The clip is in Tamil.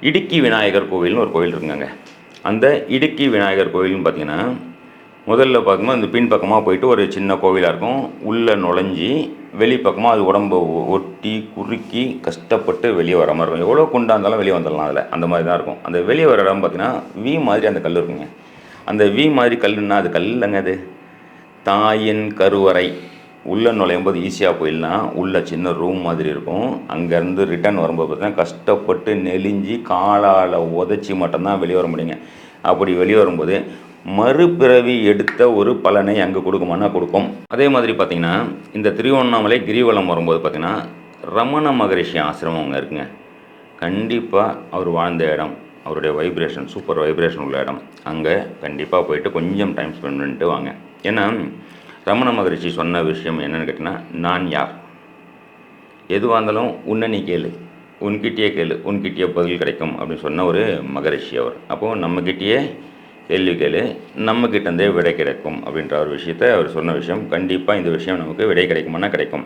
இடுக்கி விநாயகர் கோவில்னு ஒரு கோவில் இருக்குங்க அந்த இடுக்கி விநாயகர் கோவில்னு பார்த்தீங்கன்னா முதல்ல பார்க்கும்போது அந்த பின்பக்கமாக போயிட்டு ஒரு சின்ன கோவிலாக இருக்கும். உள்ளே நுழைஞ்சி வெளிப்பக்கமாக அது உடம்பு ஒ- ஒட்டி குறுக்கி கஷ்டப்பட்டு வெளியே வர மாதிரி இருக்கும். எவ்வளோ குண்டாக இருந்தாலும் வெளியே வந்துடலாம் அதில். அந்த மாதிரி தான் இருக்கும். அந்த வெளியே வர இடம் பார்த்தீங்கன்னா வி மாதிரி அந்த கல் இருக்குங்க. அந்த வி மாதிரி கல்லுன்னா அது கல் இல்லைங்க அது. தாயின் கருவறை. உள்ளே நுழையும் போது ஈஸியாக போயிடலாம் உள்ளே சின்ன ரூம் மாதிரி இருக்கும். அங்கேருந்து ரிட்டர்ன் வரும்போது பார்த்தீங்கன்னா கஷ்டப்பட்டு நெளிஞ்சு காலால் உதச்சி மட்டும்தான் வெளியே வர முடியுங்க. அப்படி வெளியே வரும்போது மறுபிறவி எடுத்த ஒரு பலனை அங்கே கொடுக்குமானா கொடுக்கும். அதே மாதிரி பார்த்தீங்கன்னா இந்த திருவண்ணாமலை கிரிவலம் வரும்போது பார்த்தீங்கன்னா ரமண மகரிஷி ஆசிரமம் அங்கே இருக்குங்க. கண்டிப்பாக அவர் வாழ்ந்த இடம் அவருடைய வைப்ரேஷன் சூப்பர் வைப்ரேஷன் உள்ள இடம். அங்கே கண்டிப்பாக போயிட்டு கொஞ்சம் டைம் ஸ்பெண்ட் பண்ணிட்டு வாங்க. ஏன்னா ரமண மகரிஷி சொன்ன விஷயம் என்னென்னு கேட்டிங்கன்னா நான் யார்? எதுவாக இருந்தாலும் உன்னை நீ கேளு. உன்கிட்டயே கேளு. உன்கிட்டயே பதில் கிடைக்கும். அப்படின்னு சொன்ன ஒரு மகரிஷி அவர். அப்போது நம்மக்கிட்டேயே கேள்வி கேளு. நம்மக்கிட்டேருந்தே விடை கிடைக்கும் அப்படின்ற ஒரு விஷயத்தை அவர் சொன்ன விஷயம். கண்டிப்பாக இந்த விஷயம் நமக்கு விடை கிடைக்குமானா கிடைக்கும்.